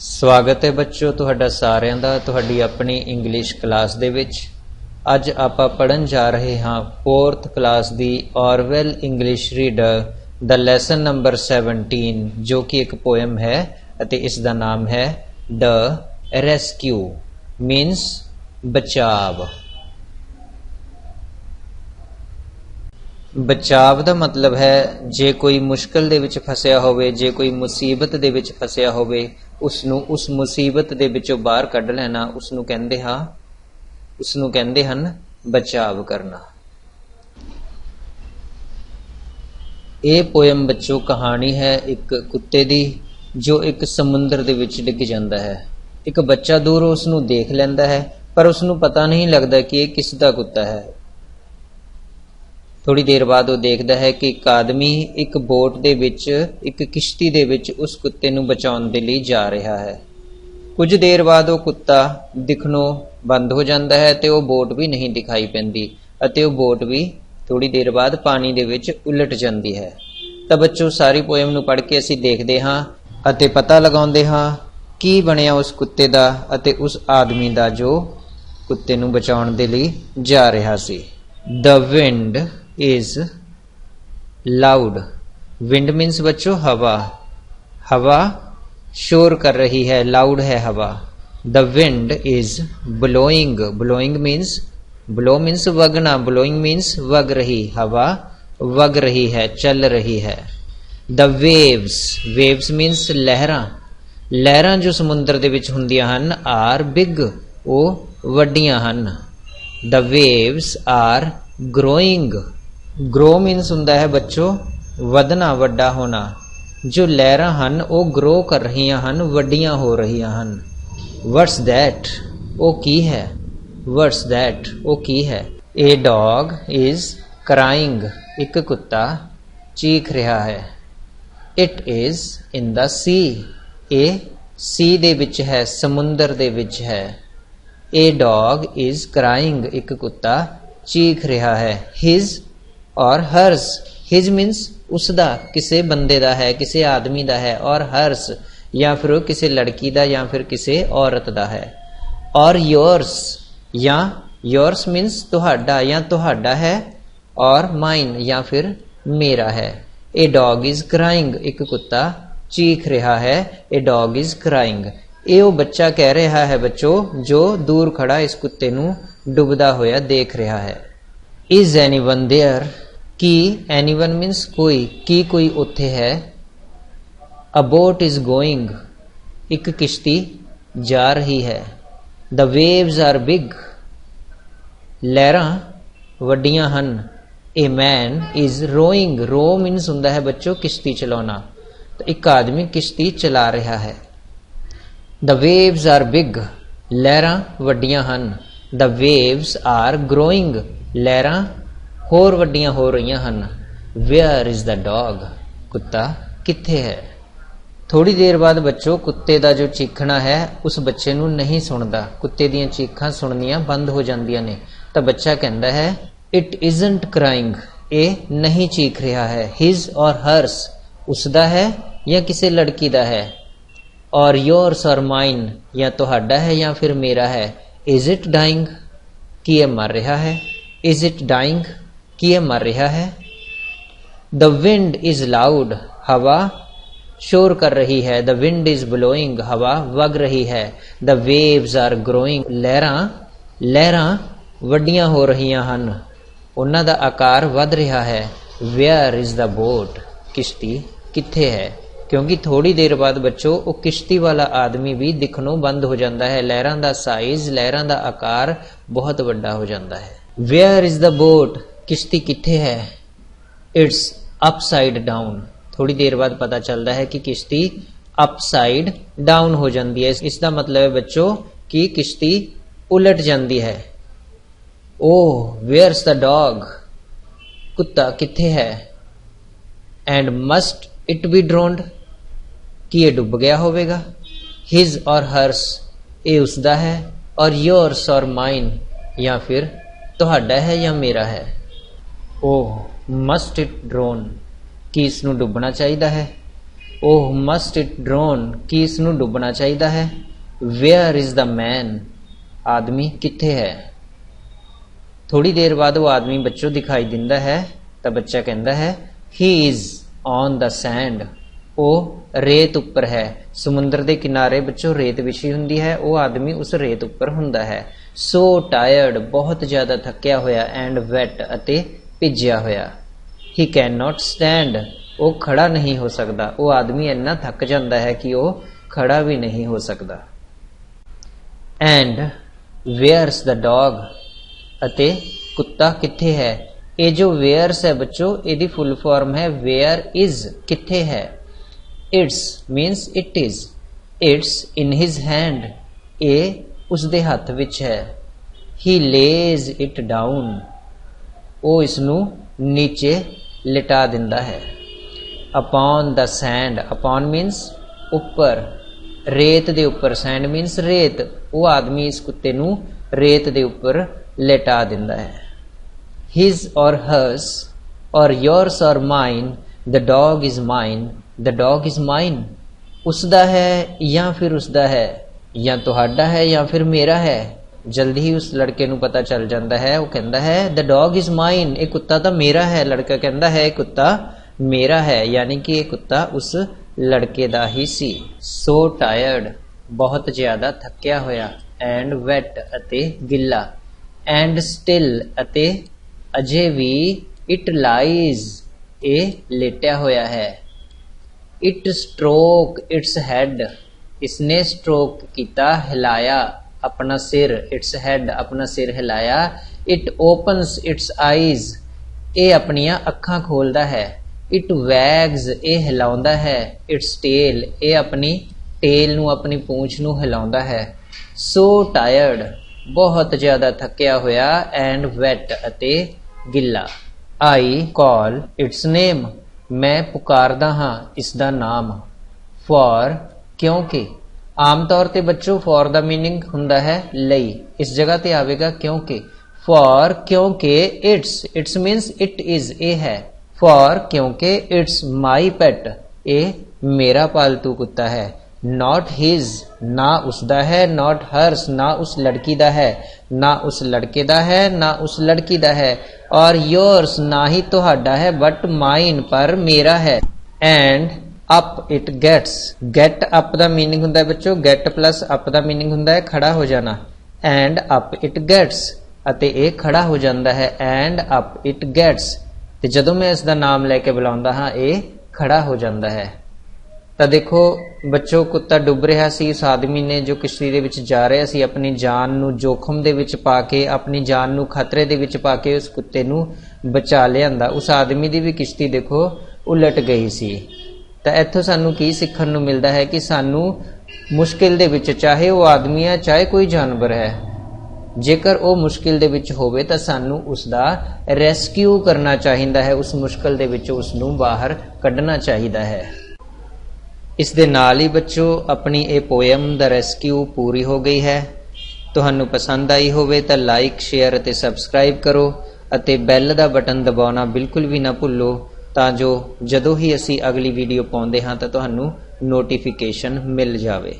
ਸਵਾਗਤ ਹੈ ਬੱਚਿਓ ਤੁਹਾਡਾ ਸਾਰਿਆਂ ਦਾ ਤੁਹਾਡੀ ਆਪਣੀ ਇੰਗਲਿਸ਼ ਕਲਾਸ ਦੇ ਵਿੱਚ। ਅੱਜ ਆਪਾਂ ਪੜਨ ਜਾ ਰਹੇ ਹਾਂ 4th ਕਲਾਸ ਦੀ ਔਰਵੈਲ ਇੰਗਲਿਸ਼ ਰੀਡਰ ਦਾ ਲੈਸਨ ਨੰਬਰ 17 ਜੋ ਕਿ ਇੱਕ ਪੋਇਮ ਹੈ ਅਤੇ ਇਸ ਦਾ ਨਾਮ ਹੈ ਦ ਰੈਸਕਿਊ ਮੀਨਸ ਬਚਾਵ। ਬਚਾਵ ਦਾ ਮਤਲਬ ਹੈ, ਜੇ ਕੋਈ ਮੁਸ਼ਕਲ ਦੇ ਵਿੱਚ ਫਸਿਆ ਹੋਵੇ, ਜੇ ਕੋਈ ਮੁਸੀਬਤ ਦੇ ਵਿੱਚ ਫਸਿਆ ਹੋਵੇ ਉਸ ਨੂੰ ਉਸ ਮੁਸੀਬਤ ਦੇ ਵਿੱਚੋਂ ਬਾਹਰ ਕੱਢ ਲੈਣਾ। ਉਸ ਨੂੰ ਕਹਿੰਦੇ ਹਾਂ ਉਸ ਨੂੰ ਕਹਿੰਦੇ ਹਨ, ਬਚਾਵ ਕਰਨਾ। ਇਹ ਪੋਇਮ ਬੱਚੋ ਕਹਾਣੀ ਹੈ ਇੱਕ ਕੁੱਤੇ ਦੀ, ਜੋ ਇੱਕ ਸਮੁੰਦਰ ਦੇ ਵਿੱਚ ਡਿੱਗ ਜਾਂਦਾ ਹੈ। ਇੱਕ ਬੱਚਾ ਦੂਰ ਉਸ ਨੂੰ ਦੇਖ ਲੈਂਦਾ ਹੈ, ਪਰ ਉਸ ਨੂੰ ਪਤਾ ਨਹੀਂ ਲੱਗਦਾ ਕਿ ਇਹ ਕਿਸ ਦਾ ਕੁੱਤਾ ਹੈ। ਥੋੜੀ ਦੇਰ ਬਾਅਦ ਉਹ ਦੇਖਦਾ ਹੈ ਕਿ ਇੱਕ ਆਦਮੀ ਇੱਕ ਬੋਟ ਦੇ ਵਿੱਚ, ਇੱਕ ਕਿਸ਼ਤੀ ਦੇ ਵਿੱਚ ਉਸ ਕੁੱਤੇ ਨੂੰ ਬਚਾਉਣ ਦੇ ਲਈ ਜਾ ਰਿਹਾ ਹੈ। ਕੁਝ ਦੇਰ ਬਾਅਦ ਉਹ ਕੁੱਤਾ ਦਿਖਣੋਂ ਬੰਦ ਹੋ ਜਾਂਦਾ ਹੈ ਤੇ ਉਹ ਬੋਟ ਵੀ ਨਹੀਂ ਦਿਖਾਈ ਪੈਂਦੀ ਅਤੇ ਉਹ ਬੋਟ ਵੀ ਥੋੜੀ ਦੇਰ ਬਾਅਦ ਪਾਣੀ ਦੇ ਵਿੱਚ ਉਲਟ ਜਾਂਦੀ ਹੈ। ਤਾਂ ਬੱਚੋ, ਸਾਰੀ ਪੋਇਮ ਨੂੰ ਪੜ੍ਹ ਕੇ ਅਸੀਂ ਦੇਖਦੇ ਹਾਂ ਅਤੇ ਪਤਾ ਲਗਾਉਂਦੇ ਹਾਂ ਕੀ ਬਣਿਆ ਉਸ ਕੁੱਤੇ ਦਾ ਅਤੇ ਉਸ ਆਦਮੀ ਦਾ ਜੋ ਕੁੱਤੇ ਨੂੰ ਬਚਾਉਣ ਦੇ ਲਈ ਜਾ ਰਿਹਾ ਸੀ। The wind is loud. Wind means बच्चों हवा हवा शोर कर रही है लाउड है हवा the wind is blowing blowing means blow means वगना blowing means वग रही हवा वग रही है चल रही है ਦ ਵੇਵਸ ਵੇਵਸ ਮੀਨਸ ਲਹਿਰਾਂ ਲਹਿਰਾਂ ਜੋ ਸਮੁੰਦਰ ਦੇ ਵਿੱਚ ਹੁੰਦੀਆਂ ਹਨ ਆਰ ਬਿਗ ਉਹ ਵੱਡੀਆਂ ਹਨ the waves are growing grow means ਹੁੰਦਾ ਹੈ ਬੱਚੋ, ਵਧਣਾ, ਵੱਡਾ ਹੋਣਾ। ਜੋ ਲਹਿਰਾਂ ਹਨ, ਉਹ ਗਰੋ ਕਰ ਰਹੀਆਂ ਹਨ, ਵੱਡੀਆਂ ਹੋ ਰਹੀਆਂ ਹਨ। ਵਟਸ ਦੈਟ ਉਹ ਕੀ ਹੈ? ਵਟਸ ਦੈਟ ਉਹ ਕੀ ਹੈ? ਇਹ ਡੌਗ ਇਜ਼ ਕਰਾਇੰਗ ਇੱਕ ਕੁੱਤਾ ਚੀਖ ਰਿਹਾ ਹੈ। ਇਟ ਇਜ਼ ਇਨ ਦਾ ਸੀ ਇਹ ਸੀ ਦੇ ਵਿੱਚ ਹੈ, ਸਮੁੰਦਰ ਦੇ ਵਿੱਚ ਹੈ। ਇਹ ਡੌਗ ਇਜ਼ ਕਰਾਇੰਗ ਇੱਕ ਕੁੱਤਾ ਚੀਖ ਰਿਹਾ ਹੈ। ਹਿਸ ਔਰ ਹਰਸ ਹਿਸ ਮੀਨਸ ਉਸ ਦਾ ਕਿਸੇ ਬੰਦੇ ਦਾ ਹੈ ਕਿਸੇ ਆਦਮੀ ਦਾ ਹੈ ਔਰ ਹਰਸ ਜਾਂ ਫਿਰ ਉਹ ਕਿਸੇ ਲੜਕੀ ਦਾ ਜਾਂ ਫਿਰ ਕਿਸੇ ਔਰਤ ਦਾ ਹੈ ਔਰ yours ਜਾਂ yours ਮੀਨਸ ਤੁਹਾਡਾ ਜਾਂ ਤੁਹਾਡਾ ਹੈ ਔਰ ਮਾਈਨ ਜਾਂ ਫਿਰ ਮੇਰਾ ਹੈ ਇਹ ਡੌਗ ਇਜ਼ ਕਰਾਈਂਗ ਇੱਕ ਕੁੱਤਾ ਚੀਖ ਰਿਹਾ ਹੈ ਇਹ ਡੌਗ ਇਜ਼ ਕਰਾਈਂਗ ਇਹ ਉਹ ਬੱਚਾ ਕਹਿ ਰਿਹਾ ਹੈ ਬੱਚੋ ਜੋ ਦੂਰ ਖੜਾ ਇਸ ਕੁੱਤੇ ਨੂੰ ਡੁੱਬਦਾ ਹੋਇਆ ਦੇਖ ਰਿਹਾ ਹੈ ਇਜ਼ ਐਨੀਵਨ देयर ਕੀ ਐਨੀਵਨ ਮੀਨਸ ਕੋਈ, ਕੀ ਕੋਈ ਉੱਥੇ ਹੈ? ਅ ਬੋਟ ਇਜ਼ ਗੋਇੰਗ ਇੱਕ ਕਿਸ਼ਤੀ ਜਾ ਰਹੀ ਹੈ। ਦ ਵੇਵਸ ਆਰ ਬਿਗ ਲਹਿਰਾਂ ਵੱਡੀਆਂ ਹਨ। A man is rowing row means ਹੁੰਦਾ ਹੈ ਬੱਚੋ ਕਿਸ਼ਤੀ ਚਲਾਉਣਾ। ਤਾਂ ਇੱਕ ਆਦਮੀ ਕਿਸ਼ਤੀ ਚਲਾ ਰਿਹਾ ਹੈ। The waves are big. ਲਹਿਰਾਂ ਵੱਡੀਆਂ ਹਨ। The waves are growing. ਲਹਿਰਾਂ ਹੋਰ ਵੱਡੀਆਂ ਹੋ ਰਹੀਆਂ ਹਨ। Where is the dog? ਕੁੱਤਾ ਕਿੱਥੇ ਹੈ? ਥੋੜੀ ਦੇਰ ਬਾਅਦ ਬੱਚੋ, ਕੁੱਤੇ ਦਾ ਜੋ ਚੀਖਣਾ ਹੈ, ਉਸ ਬੱਚੇ ਨੂੰ ਨਹੀਂ ਸੁਣਦਾ। ਕੁੱਤੇ ਦੀਆਂ ਚੀਖਾਂ ਸੁਣਨੀਆਂ ਬੰਦ ਹੋ ਜਾਂਦੀਆਂ ਨੇ। ਤਾਂ ਬੱਚਾ ਕਹਿੰਦਾ ਹੈ ਇਟ ਇਜ਼ਨਟ ਕਰਾਈਂਗ ਇਹ ਨਹੀਂ ਚੀਖ ਰਿਹਾ ਹੈ। ਹਿਸ ਔਰ ਹਰਸ ਉਸ ਦਾ ਹੈ ਜਾਂ ਕਿਸੇ ਲੜਕੀ ਦਾ ਹੈ? ਔਰ ਯੋਰਸ ਔਰ ਮਾਈਨ ਜਾਂ ਤੁਹਾਡਾ ਹੈ ਜਾਂ ਫਿਰ ਮੇਰਾ ਹੈ? ਇਜ਼ ਇਟ ਡਾਈਂਗ ਕੀ ਇਹ ਮਰ ਰਿਹਾ ਹੈ? ਇਜ਼ ਇਟ ਡਾਈਂਗ ਕੀ ਇਹ ਮਰ ਰਿਹਾ ਹੈ ਦ ਵਿੰਡ ਇਜ਼ ਲਾਊਡ ਹਵਾ ਸ਼ੋਰ ਕਰ ਰਹੀ ਹੈ ਦ ਵਿੰਡ ਇਜ਼ ਬਲੋਇੰਗ ਹਵਾ ਵਗ ਰਹੀ ਹੈ ਦ ਵੇਵਸ ਆਰ ਗਰੋਇੰਗ ਲਹਿਰਾਂ ਲਹਿਰਾਂ ਵੱਡੀਆਂ ਹੋ ਰਹੀਆਂ ਹਨ ਉਹਨਾਂ ਦਾ ਆਕਾਰ ਵੱਧ ਰਿਹਾ ਹੈ ਵੇਅਰ ਇਜ਼ ਦਾ ਬੋਟ ਕਿਸ਼ਤੀ ਕਿੱਥੇ ਹੈ ਕਿਉਂਕਿ ਥੋੜੀ ਦੇਰ ਬਾਅਦ ਬੱਚੋ ਉਹ ਕਿਸ਼ਤੀ ਵਾਲਾ ਆਦਮੀ ਵੀ ਦਿਖਣੋਂ ਬੰਦ ਹੋ ਜਾਂਦਾ ਹੈ ਲਹਿਰਾਂ ਦਾ ਸਾਈਜ਼ ਲਹਿਰਾਂ ਦਾ ਆਕਾਰ ਬਹੁਤ ਵੱਡਾ ਹੋ ਜਾਂਦਾ ਹੈ ਵੇਅਰ ਇਜ਼ ਦਾ ਬੋਟ ਕਿਸ਼ਤੀ ਕਿੱਥੇ ਹੈ ਇਟਸ ਅਪਸਾਈਡ ਡਾਊਨ ਥੋੜੀ ਦੇਰ ਬਾਅਦ ਪਤਾ ਚੱਲਦਾ ਹੈ ਕਿ ਕਿਸ਼ਤੀ ਅਪਸਾਈਡ ਡਾਊਨ ਹੋ ਜਾਂਦੀ ਹੈ ਇਸ ਦਾ ਮਤਲਬ ਹੈ ਬੱਚੋ ਕਿ ਕਿਸ਼ਤੀ ਉਲਟ ਜਾਂਦੀ ਹੈ ਓ ਵੇਅਰਸ ਦਾ ਡੌਗ ਕੁੱਤਾ ਕਿੱਥੇ ਹੈ and must it be drowned ਕੀ ਇਹ ਡੁੱਬ ਗਿਆ ਹੋਵੇਗਾ ਹਿਸ ਔਰ ਹਰਸ ਇਹ ਉਸ ਦਾ ਹੈ ਔਰ yours ਔਰ ਮਾਈਨ ਜਾਂ ਫਿਰ ਤੁਹਾਡਾ ਹੈ ਜਾਂ ਮੇਰਾ ਮਸਟ ਇਟ ਡਰੋਨ ਕੀ ਇਸ ਨੂੰ ਡੁੱਬਣਾ ਚਾਹੀਦਾ ਹੈ? ਉਹ ਮਸਟ ਇਟ ਡਰੋਨ ਕੀ ਇਸ ਨੂੰ ਡੁੱਬਣਾ ਚਾਹੀਦਾ ਹੈ? ਵੇਅਰ ਇਜ਼ ਦਾ ਮੈਨ ਆਦਮੀ ਕਿੱਥੇ ਹੈ? ਥੋੜੀ ਦੇਰ ਬਾਅਦ ਉਹ ਆਦਮੀ ਬੱਚੋ ਦਿਖਾਈ ਦਿੰਦਾ ਹੈ, ਤਾਂ ਬੱਚਾ ਕਹਿੰਦਾ ਹੈ he is on the sand ਉਹ ਰੇਤ ਉੱਪਰ ਹੈ। ਸਮੁੰਦਰ ਦੇ ਕਿਨਾਰੇ ਵਿੱਚੋਂ ਰੇਤ ਵਿਛੀ ਹੁੰਦੀ ਹੈ, ਉਹ ਆਦਮੀ ਉਸ ਰੇਤ ਉੱਪਰ ਹੁੰਦਾ ਹੈ। ਸੋ ਟਾਇਰਡ ਬਹੁਤ ਜ਼ਿਆਦਾ ਥੱਕਿਆ ਹੋਇਆ ਐਂਡ ਵੈਟ ਅਤੇ ਭਿੱਜਿਆ ਹੋਇਆ। ਹੀ ਕੈਨ ਨਾਟ ਸਟੈਂਡ ਉਹ ਖੜਾ ਨਹੀਂ ਹੋ ਸਕਦਾ। ਉਹ ਆਦਮੀ ਇੰਨਾ ਥੱਕ ਜਾਂਦਾ ਹੈ ਕਿ ਉਹ ਖੜਾ ਵੀ ਨਹੀਂ ਹੋ ਸਕਦਾ। ਐਂਡ ਵੇਅਰਸ ਦਾ ਡੌਗ ਅਤੇ ਕੁੱਤਾ ਕਿੱਥੇ ਹੈ? ਇਹ ਜੋ ਵੇਅਰਸ ਹੈ ਬੱਚੋ, ਇਹਦੀ ਫੁੱਲ ਫਾਰਮ ਹੈ। ਵੇਅਰ ਇਜ਼ ਕਿੱਥੇ ਹੈ? It's means it is it's in his hand ਇਹ ਉਸ ਦੇ ਹੱਥ ਵਿੱਚ ਹੈ। ਹੀ ਲੇਜ਼ ਇਟ ਡਾਊਨ ਉਹ ਇਸ ਨੂੰ ਨੀਚੇ ਲਿਟਾ ਦਿੰਦਾ ਹੈ। Upon the sand upon means ਉੱਪਰ। ਰੇਤ ਦੇ ਉੱਪਰ, ਸੈਂਡ ਮੀਨਸ ਰੇਤ। ਉਹ ਆਦਮੀ ਇਸ ਕੁੱਤੇ ਨੂੰ ਰੇਤ ਦੇ ਉੱਪਰ ਲਿਟਾ ਦਿੰਦਾ ਹੈ। His ਔਰ hers or yours or mine the dog is mine the dog is mine ਉਸ ਦਾ ਹੈ ਜਾਂ ਫਿਰ ਉਸ ਦਾ ਹੈ, ਜਾਂ ਤੁਹਾਡਾ ਹੈ ਜਾਂ ਫਿਰ ਮੇਰਾ ਹੈ। ਜਲਦੀ ਹੀ ਉਸ ਲੜਕੇ ਨੂੰ ਪਤਾ ਚੱਲ ਜਾਂਦਾ ਹੈ। ਉਹ ਕਹਿੰਦਾ ਹੈ, the dog is mine. ਇਹ ਕੁੱਤਾ ਤਾਂ ਮੇਰਾ ਹੈ, ਲੜਕਾ ਕਹਿੰਦਾ ਹੈ। ਇਹ ਕੁੱਤਾ ਮੇਰਾ ਹੈ। ਯਾਨੀ ਕਿ ਇਹ ਕੁੱਤਾ ਉਸ ਲੜਕੇ ਦਾ ਹੀ ਸੀ। ਸੋ ਟਾਇਰਡ ਬਹੁਤ ਜ਼ਿਆਦਾ ਥੱਕਿਆ ਹੋਇਆ ਐਂਡ ਵੈਟ ਅਤੇ ਗਿੱਲਾ ਐਂਡ ਸਟਿਲ ਅਤੇ ਅਜੇ ਵੀ ਇਟ ਲਾਈਜ਼ ਇਹ ਲੇਟਿਆ ਹੋਇਆ ਹੈ। ਇਟ ਸਟ੍ਰੋਕ ਇਟਸ ਹੈਡ ਇਸਨੇ ਸਟ੍ਰੋਕ ਕੀਤਾ, ਹਿਲਾਇਆ। ਆਪਣਾ ਸਿਰ ਇਟਸ ਹੈਡ ਆਪਣਾ ਸਿਰ ਹਿਲਾਇਆ ਇਟ ਓਪਨਸ ਇਟਸ ਆਈਜ਼ ਇਹ ਆਪਣੀਆਂ ਅੱਖਾਂ ਖੋਲਦਾ ਹੈ ਇਟ ਵੈਗਸ ਇਹ ਹਿਲਾਉਂਦਾ ਹੈ ਇਟਸ ਟੇਲ ਇਹ ਆਪਣੀ ਟੇਲ ਨੂੰ, ਆਪਣੀ ਪੂੰਛ ਨੂੰ ਹਿਲਾਉਂਦਾ ਹੈ। ਸੋ ਟਾਇਰਡ ਬਹੁਤ ਜ਼ਿਆਦਾ ਥੱਕਿਆ ਹੋਇਆ ਐਂਡ ਵੈਟ ਅਤੇ ਗਿੱਲਾ। ਆਈ ਕਾਲ ਇਟਸ ਨੇਮ ਮੈਂ ਪੁਕਾਰਦਾ ਹਾਂ ਇਸ ਦਾ ਨਾਮ। ਫॉर ਕਿਉਂਕਿ ਆਮ ਤੌਰ ਤੇ ਬੱਚੋ ਫॉर ਦਾ मीनिंग ਹੁੰਦਾ ਹੈ ਲਈ। ਇਸ ਜਗ੍ਹਾ ਤੇ ਆਵੇਗਾ ਕਿਉਂਕਿ। ਫॉर ਕਿਉਂਕਿ it's it's means it is ਇਹ ਹੈ। ਫॉर ਕਿਉਂਕਿ ਇਟਸ ਮਾਈ ਪੈਟ ਇਹ ਮੇਰਾ ਪਾਲਤੂ ਕੁੱਤਾ ਹੈ। ਨਾਟ ਹਿਜ਼ ਨਾ ਉਸ ਦਾ ਹੈ। ਨਾਟ ਹਰਸ ਨਾ ਉਸ ਲੜਕੀ ਦਾ ਹੈ। ਨਾ ਉਸ ਲੜਕੇ ਦਾ ਹੈ, ਨਾ ਉਸ ਲੜਕੀ ਦਾ ਹੈ। ਔਰ ਯੋਰਸ ਨਾ ਹੀ ਤੁਹਾਡਾ ਹੈ ਬਟ ਮਾਈਨ ਪਰ ਮੇਰਾ ਹੈ। And up it gets. Get up ਦਾ meaning ਹੁੰਦਾ ਹੈ ਬੱਚੋ ਗੈਟ ਪਲੱਸ up ਦਾ meaning ਹੁੰਦਾ ਹੈ ਖੜਾ ਹੋ ਜਾਣਾ। And up it gets ਅਤੇ ਇਹ ਖੜਾ ਹੋ ਜਾਂਦਾ ਹੈ, and up it gets ਤੇ ਜਦੋਂ ਮੈਂ ਇਸ ਦਾ ਨਾਮ ਲੈ ਕੇ ਬੁਲਾਉਂਦਾ ਹਾਂ, ਇਹ ਖੜਾ ਹੋ ਜਾਂਦਾ ਹੈ। ਤਾਂ ਦੇਖੋ, ਬੱਚੋ, ਕੁੱਤਾ ਡੁੱਬ ਰਿਹਾ ਸੀ ਉਸ ਆਦਮੀ ਨੇ ਜੋ ਕਿਸ਼ਤੀ ਦੇ ਵਿੱਚ ਜਾ ਰਿਹਾ ਸੀ, ਆਪਣੀ ਜਾਨ ਨੂੰ ਜੋਖਮ ਦੇ ਵਿੱਚ ਪਾ ਕੇ, ਆਪਣੀ ਜਾਨ ਨੂੰ ਖਤਰੇ ਦੇ ਵਿੱਚ ਪਾ ਕੇ ਉਸ ਕੁੱਤੇ ਨੂੰ ਬਚਾ ਲਿਆਂਦਾ। ਉਸ ਆਦਮੀ ਦੀ ਵੀ ਕਿਸ਼ਤੀ ਦੇਖੋ, ਉਲਟ ਗਈ ਸੀ। ਤਾਂ ਇੱਥੋਂ ਸਾਨੂੰ ਕੀ ਸਿੱਖਣ ਨੂੰ ਮਿਲਦਾ ਹੈ ਕਿ ਸਾਨੂੰ ਮੁਸ਼ਕਿਲ ਦੇ ਵਿੱਚ ਚਾਹੇ ਉਹ ਆਦਮੀ ਹੈ ਚਾਹੇ ਕੋਈ ਜਾਨਵਰ ਹੈ, ਜੇਕਰ ਉਹ ਮੁਸ਼ਕਿਲ ਦੇ ਵਿੱਚ ਹੋਵੇ ਤਾਂ ਸਾਨੂੰ ਉਸ ਦਾ ਰੈਸਕਿਊ ਕਰਨਾ ਚਾਹੀਦਾ ਹੈ, ਉਸ ਮੁਸ਼ਕਿਲ ਦੇ ਵਿੱਚ ਉਸ ਨੂੰ ਬਾਹਰ ਕੱਢਣਾ ਚਾਹੀਦਾ ਹੈ। ਇਸ ਦੇ ਨਾਲ ਹੀ ਬੱਚੋ, ਆਪਣੀ ਇਹ ਪੋਇਮ ਦਾ ਰੈਸਕਿਊ ਪੂਰੀ ਹੋ ਗਈ ਹੈ। ਤੁਹਾਨੂੰ ਪਸੰਦ ਆਈ ਹੋਵੇ ਤਾਂ ਲਾਈਕ, ਸ਼ੇਅਰ ਅਤੇ ਸਬਸਕ੍ਰਾਈਬ ਕਰੋ ਅਤੇ ਬੈਲ ਦਾ ਬਟਨ ਦਬਾਉਣਾ ਬਿਲਕੁਲ ਵੀ ਨਾ ਭੁੱਲੋ। ਤਾਂ ਜੋ ਜਦੋਂ ਹੀ ਅਸੀਂ ਅਗਲੀ ਵੀਡੀਓ ਪਾਉਂਦੇ ਹਾਂ ਤਾਂ ਤੁਹਾਨੂੰ ਨੋਟੀਫਿਕੇਸ਼ਨ ਮਿਲ ਜਾਵੇ।